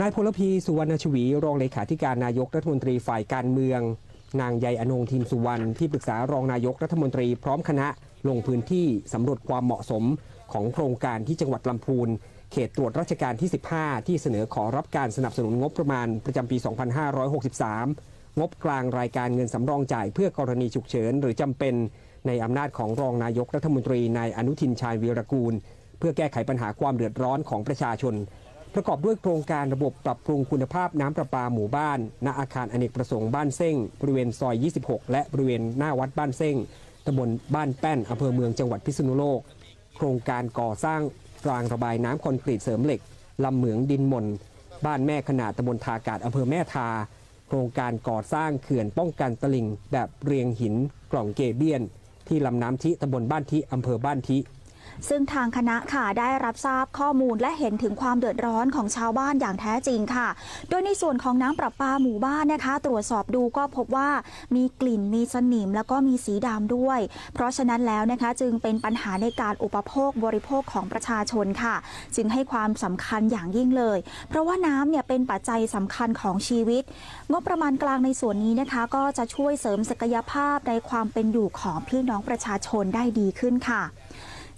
นายพลพีสุวรรณชวี รองเลขาธิการนายกรัฐมนตรีฝ่ายการเมือง นางใยอนงทิมสุวรรณที่ปรึกษารองนายกรัฐมนตรีพร้อมคณะลงพื้นที่สำรวจความเหมาะสมของโครงการที่จังหวัดลำพูน เขตตรวจราชการที่ 15 ที่เสนอขอรับการสนับสนุนงบประมาณประจำปี 2563 งบกลางรายการเงินสำรองจ่ายเพื่อกรณีฉุกเฉินหรือจำเป็นในอำนาจของรองนายกรัฐมนตรีนายอนุทินชาญวีรกูล เพื่อแก้ไขปัญหาความเดือดร้อนของประชาชน ประกอบด้วยโครงการระบบปรับปรุงคุณภาพน้ำประปาหมู่บ้าน ณอาคารอเนกประสงค์บ้านเส้งบริเวณซอย 26 และบริเวณหน้าวัดบ้านเส้งตำบลบ้านแป้นอำเภอเมืองจังหวัดพิษณุโลก โครงการก่อสร้างรางระบายน้ำคอนกรีตเสริมเหล็กลำเหมืองดินมนบ้านแม่ขนาดตำบลทากาศอำเภอแม่ทา โครงการก่อสร้างเขื่อนป้องกันตลิ่งแบบเรียงหินกล่องเกเบียน ที่ลำน้ำทิตำบลบ้านทิอำเภอบ้านทิ ซึ่งทางคณะค่ะได้รับทราบข้อมูลและเห็นถึงความเดือดร้อนของชาวบ้านอย่างแท้จริงค่ะ โดยในส่วนของน้ำประปาหมู่บ้านนะคะ ตรวจสอบดูก็พบว่ามีกลิ่นมีสนิมแล้วก็มีสีดำด้วย เพราะฉะนั้นแล้วนะคะจึงเป็นปัญหาในการอุปโภคบริโภคของประชาชนค่ะ จึงให้ความสำคัญอย่างยิ่งเลย เพราะว่าน้ำเนี่ยเป็นปัจจัยสำคัญของชีวิต งบประมาณกลางในส่วนนี้นะคะ ก็จะช่วยเสริมศักยภาพในความเป็นอยู่ของพี่น้องประชาชนได้ดีขึ้นค่ะ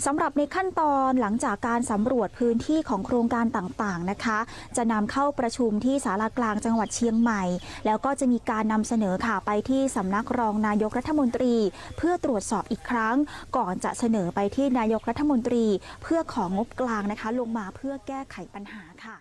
สำหรับในขั้นตอนหลังจากการสำรวจพื้นที่ของโครงการต่างๆนะคะ จะนำเข้าประชุมที่ศาลากลางจังหวัดเชียงใหม่ แล้วก็จะมีการนำเสนอค่ะไปที่สำนักรองนายกรัฐมนตรี เพื่อตรวจสอบอีกครั้ง ก่อนจะเสนอไปที่นายกรัฐมนตรี เพื่อของงบกลางนะคะ ลงมาเพื่อแก้ไขปัญหาค่ะ